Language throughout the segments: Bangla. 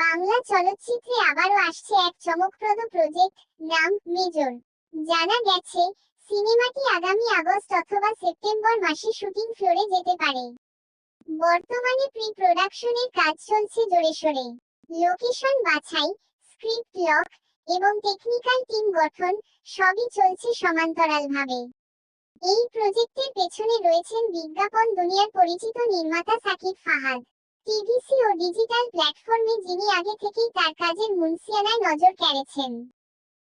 বাংলা চলচ্চিত্রে আবারও আসছে এক চমকপ্রদ প্রজেক্ট নাম মেজর। জানা গেছে, সিনেমাটি আগামী আগস্ট অথবা সেপ্টেম্বর মাসে শুটিং ফ্লোরে যেতে পারে। বর্তমানে প্রি প্রোডাকশনের কাজ চলছে জোরে সোরে। লোকেশন বাছাই স্ক্রিপ্ট লক এবং টেকনিক্যাল টিম গঠন সবই চলছে সমান্তরালভাবে। এই প্রজেক্টের পেছনে রয়েছেন বিজ্ঞাপন দুনিয়ার পরিচিত নির্মাতা সাকিব ফাহাদ। টিভিসি ও ডিজিটাল প্ল্যাটফর্মে যিনি আগে থেকেই তার কাজের মুন্সিয়ানায় নজর কেড়েছেন।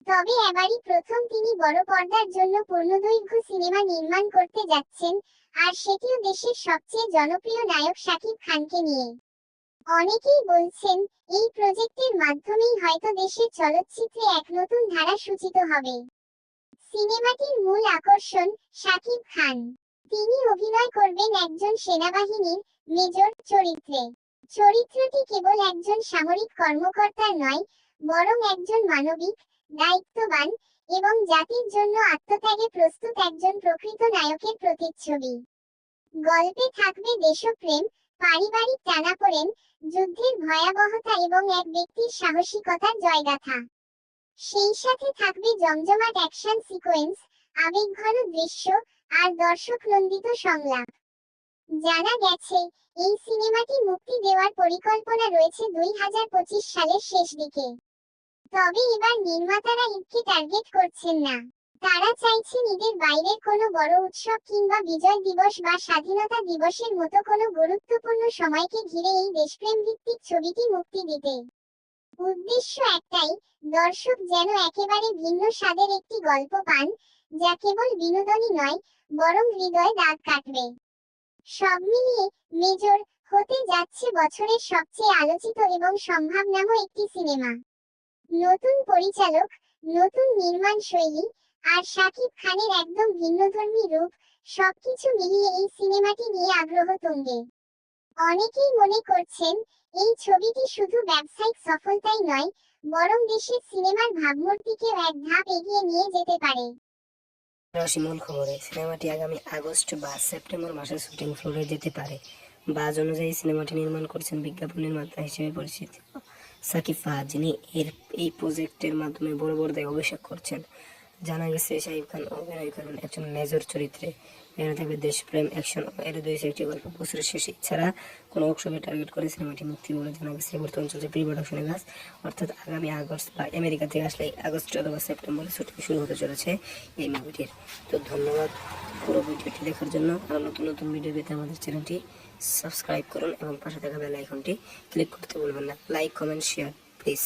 তবে এবারই প্রথম তিনি বড় পর্দার জন্য পূর্ণদৈর্ঘ্য সিনেমা নির্মাণ করতে যাচ্ছেন, আর সেটিও দেশের সবচেয়ে জনপ্রিয় নায়ক শাকিব খানকে নিয়ে। অনেকেই বলছেন, এই প্রজেক্টের মাধ্যমেই হয়তো দেশের চলচ্চিত্রে এক নতুন ধারা সূচিত হবে। সিনেমাটির মূল আকর্ষণ শাকিব খান। তিনি অভিনয় করবেন একজন সেনাবাহিনীর মেজর চরিত্রে। চরিত্রটি কেবল একজন সামরিক কর্মকর্তার নয়, বরং একজন মানবিক, দায়িত্ববান এবং জাতির জন্য আত্মত্যাগে প্রস্তুত একজন প্রকৃত নায়কের প্রতিচ্ছবি। গল্পে থাকবে দেশপ্রেম, পারিবারিক টানাপোড়েন, যুদ্ধের ভয়াবহতা এবং এক ব্যক্তির সাহসিকতার জয়গাথা। সেই সাথে থাকবে জমজমাট অ্যাকশন সিকোয়েন্স, আবেগঘন দৃশ্য আর দর্শক নন্দিত সংলাপ। জানা গেছে, এই সিনেমাটি মুক্তি দেওয়ার পরিকল্পনা রয়েছে দুই হাজার পঁচিশ সালের শেষ দিকে। তবে এবার নির্মাতারা ঈদকে টার্গেট করছেন না। তারা চাইছেন ঈদের বাইরের কোনো বড় উৎসব কিংবা বিজয় দিবস বা স্বাধীনতা দিবসের মতো কোনো গুরুত্বপূর্ণ সময়কে ঘিরে এই দেশপ্রেম ভিত্তিক ছবিটি মুক্তি দিতে। উদ্দেশ্য একটাই, দর্শক যেন একেবারে ভিন্ন স্বাদের একটি গল্প পান, যা কেবল বিনোদনই নয়, বরং হৃদয়ে দাগ কাটবে। সব মিলিয়ে মেজর হতে যাচ্ছে বছরের সবচেয়ে আলোচিত এবং সম্ভাবনাময় একটি সিনেমা। নতুন পরিচালক, নতুন নির্মাণ শৈলী আর শাকিব খানের একদম ভিন্নধর্মী রূপ সবকিছু মিলিয়ে এই সিনেমাটি নিয়ে আগ্রহ তুঙ্গে। অনেকেই মনে করছেন, এই ছবিটি শুধু ব্যবসায়িক সফলতাই নয়, বরং দেশের সিনেমার ভাবমূর্তিকেও এক ধাপ এগিয়ে নিয়ে যেতে পারে। মূল খবরে, সিনেমাটি আগামী আগস্ট বা সেপ্টেম্বর মাসে শুটিং ফ্লোরে যেতে পারে। বাজ অনুযায়ী সিনেমাটি নির্মাণ করছেন বিজ্ঞাপন নির্মাতা হিসেবে পরিচিত সাকিব ফাহাদ, যিনি এর এই প্রজেক্টের মাধ্যমে বড় বড় দায় অভিষেক করছেন। জানা গেছে শাহিব খান অভিনয় করবেন একজন মেজর চরিত্রে। এখানে থাকবে দেশপ্রেম, অ্যাকশন এর দুই একটি গল্প বছরের শেষে এছাড়া কোনো উৎসবে টার্গেট করে সিনেমাটি মুক্তি বলে জানা গেছে বর্তমান চলছে প্রি প্রোডাকশনের কাজ। অর্থাৎ আগামী আগস্ট বা আমেরিকা থেকে আসলে আগস্ট অথবা সেপ্টেম্বরে শুটিং শুরু হতে চলেছে এই মুভিটির। তো ধন্যবাদ পুরো ভিডিওটি দেখার জন্য। আর নতুন নতুন ভিডিও পেতে আমাদের চ্যানেলটি সাবস্ক্রাইব করুন এবং পাশে থাকা বেল আইকনটি ক্লিক করতে ভুলবেন না। Like, comment, share, please.